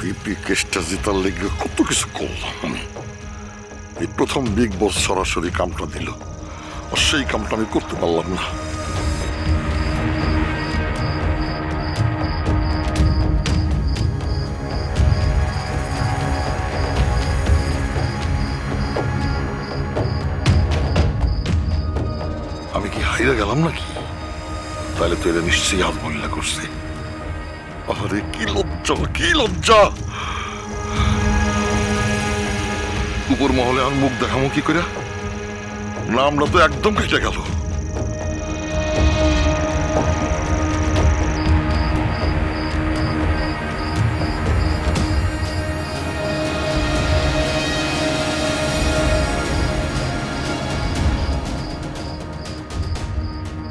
পিপি লেগে কত কিছু করলাম আমি এই প্রথম বিগ বস সরাসরি কামটা দিল। আর সেই কামটা আমি করতে পারলাম না। আমি কি হাইরে গেলাম নাকি? তাহলে তো এরা নিশ্চয়ই মহিলা করছে। আরে, কি লজ্জা কি লজ্জা! উপর মহলে আর মুখ দেখামো কি করে? না আমরা তো একদম কেটে গেল।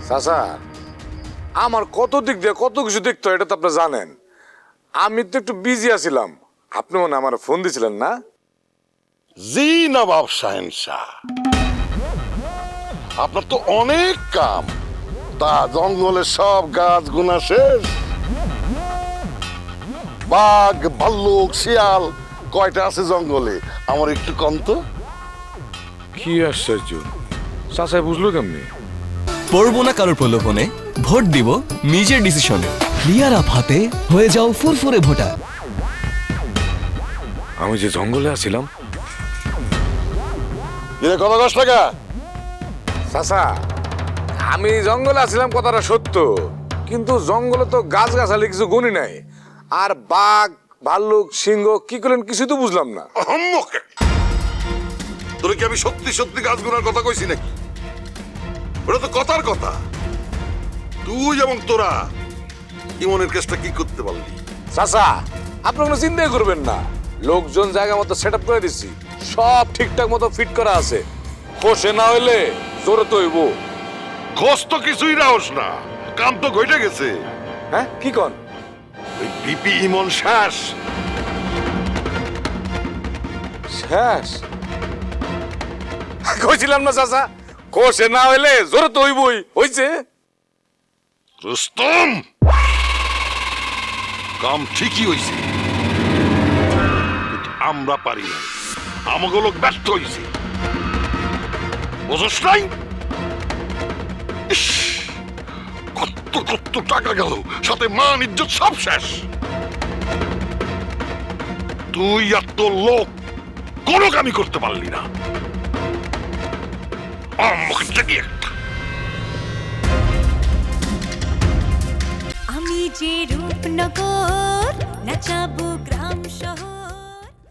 চাচা আমার কত দিক দিয়ে কত কিছু দেখতে হয় এটা তো আপনি জানেন। আমি তো একটু বিজি আছিলাম। আপনি মনে আমার ফোন দিছিলেন না? জি নবাব সাহেন শাহ। আপনার তো অনেক কাম। তা জঙ্গলের সব গাছ গুনা শেষ। বাঘ ভাল্লুক শিয়াল কয়টা আছে জঙ্গলে? আমার একটু কম তো। কি আশ্চর্য। চাচা বুঝলো কেমনি? পড়ব না কারোর প্রলোভনে ভোট দিব নিজের ডিসিশনে ক্লিয়ার আপ হাতে হয়ে যাও ফুরফুরে ভোটার। আমি যে জঙ্গলে আছিলাম। এ কত কষ্ট টাকা? চাচা আমি জঙ্গলে আছিলাম কথাটা সত্য। কিন্তু জঙ্গলে তো গাছ গাছালি কিছু গুণই নাই। আর বাঘ ভাল্লুক সিংহ কি করলেন কিছু তো বুঝলাম না। তোরে কি আমি সত্যি সত্যি গাছ গুনার কথা কইছি নাকি? ওটা তো কথার কথা। তুই এবং তোরা ইমনের কেসটা কি করতে পারলি? চাচা আপনি কোনো চিন্তাই করবেন না। লোকজন জায়গা মতো সেট করে দিচ্ছি সব ঠিকঠাক মতো ফিট করা আছে। খসে না হইলে জোরে তো হইব। খোঁজ তো কিছুই রাহস না। কাম তো ঘটে গেছে। হ্যাঁ কি কন? ওই বিপি ইমন শেষ শেষ কইছিলাম না চাচা খসে না হইলে জোরে তো হইবই। হইছে? রুস্তম! কাম ঠিকই হইছে। আমরা পারি না আমাকে লোক ব্যস্ত হইছে। বুঝস নাই? কত কত টাকা গেল, সাথে মান, ইজ্জত সব শেষ। তুই আর তোর লোক কোনো কামই করতে পারলি না। আমাকে যে রূপনগর নাচাবো গ্রাম শহর